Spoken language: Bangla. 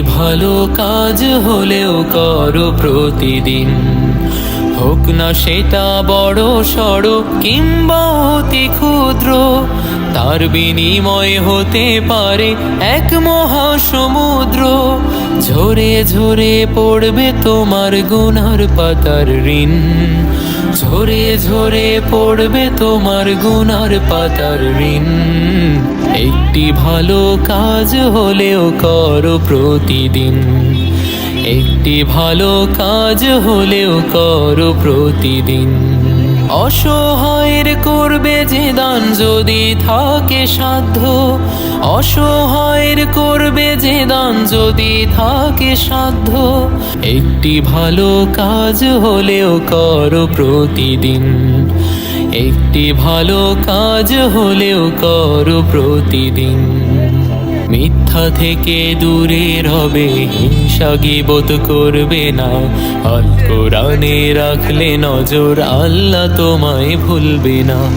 ভালো কাজ হলেও করো প্রতিদিন। হোক না সেটা বড় সড় কিংবা অতি ক্ষুদ্র, তার বিনিময় হতে পারে এক মহাসমুদ্র। ঝরে ঝরে পড়বে তোমার গুনার পাতার ঋণ। ঝরে ঝরে পড়বে তোমার গুনার পাতার ঋণ। একটি ভালো কাজ হলেও করো প্রতিদিন। একটি ভালো কাজ হলেও করো প্রতিদিন। অসহায়ের করবে যে দান যদি থাকে সাধ্য, অসহায়ের করবে যে দান যদি থাকে সাধ্য, একটি ভালো কাজ হলেও করো প্রতিদিন। একটি ভালো কাজ হলেও করো প্রতিদিন। মিথ্যা থেকে দূরে রবে হিংসা বোধ করবে না। আল কোরআনে রাখলে নজর আল্লাহ তোমায় ভুলবে না।